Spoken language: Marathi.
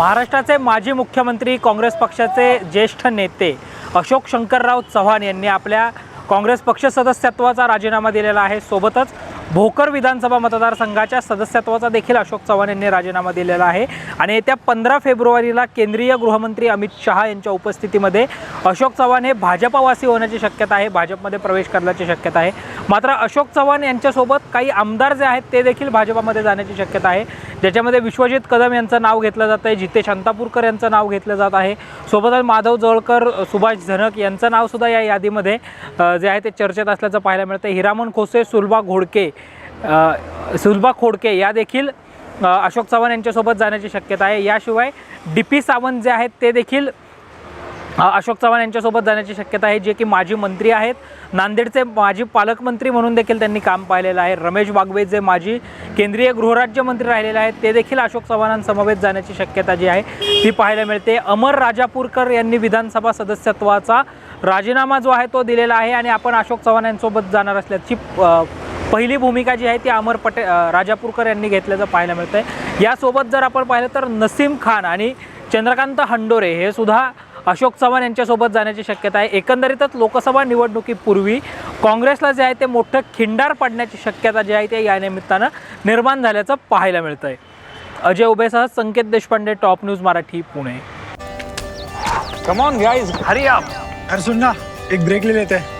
महाराष्ट्राचे माजी मुख्यमंत्री काँग्रेस पक्षाचे ज्येष्ठ नेते अशोक शंकरराव चव्हाण यांनी आपल्या काँग्रेस पक्ष सदस्यत्वाचा राजीनामा दिलेला आहे. सोबतच भोकर विधानसभा मतदारसंघाच्या सदस्यत्वाचा देखील अशोक चव्हाण यांनी राजीनामा दिलेला आहे. आणि येत्या पंधरा फेब्रुवारीला केंद्रीय गृहमंत्री अमित शहा यांच्या उपस्थितीमध्ये अशोक चव्हाण हे भाजपावासी होण्याची शक्यता आहे भाजपमध्ये प्रवेश करण्याची शक्यता आहे. मात्र अशोक चव्हाण यांच्यासोबत काही आमदार जे आहेत ते देखील भाजपामध्ये जाण्याची शक्यता आहे. ज्याच्यामध्ये विश्वजित कदम यांचं नाव घेतलं जात आहे जितेश अंतापूरकर यांचं नाव घेतलं जात आहे. सोबतच माधव जवळकर सुभाष झनक यांचं नावसुद्धा या यादीमध्ये जे आहे ते चर्चेत असल्याचं पाहायला मिळतं हिरामन खोसे सुलभा घोडके सुलभा खोडके या देखील अशोक चव्हाण यांच्यासोबत जाण्याची शक्यता आहे. याशिवाय डी पी सावंत जे आहेत ते देखील अशोक चव्हाण यांच्यासोबत जाण्याची शक्यता आहे. जे की माजी मंत्री आहेत. नांदेडचे माजी पालकमंत्री म्हणून देखील त्यांनी काम पाहिलेलं आहे. रमेश बागवे जे माजी केंद्रीय गृहराज्यमंत्री राहिलेले आहेत ते देखील अशोक चव्हाणांसमवेत जाण्याची शक्यता जी आहे ती पाहायला मिळते. अमर राजापूरकर यांनी विधानसभा सदस्यत्वाचा राजीनामा जो आहे तो दिलेला आहे आणि आपण अशोक चव्हाण यांसोबत जाणार असल्याची पहिली भूमिका जी आहे ती अमर पटे राजापूरकर यांनी घेतल्याचं पाहायला मिळतं आहे यासोबत जर आपण पाहिलं तर नसीम खान आणि चंद्रकांत हंडोरे हे सुद्धा अशोक चव्हाण यांच्यासोबत जाण्याची शक्यता आहे. एकंदरीतच लोकसभा निवडणुकीपूर्वी काँग्रेसला जे आहे ते मोठं खिंडार पडण्याची शक्यता जी आहे ते या निमित्तानं निर्माण झाल्याचं पाहायला मिळतं आहे Ajay उभेसह Sanket Deshpande top news Marathi Pune. Come on guys hurry up अरे ना एक ब्रेक ले लेते. हैं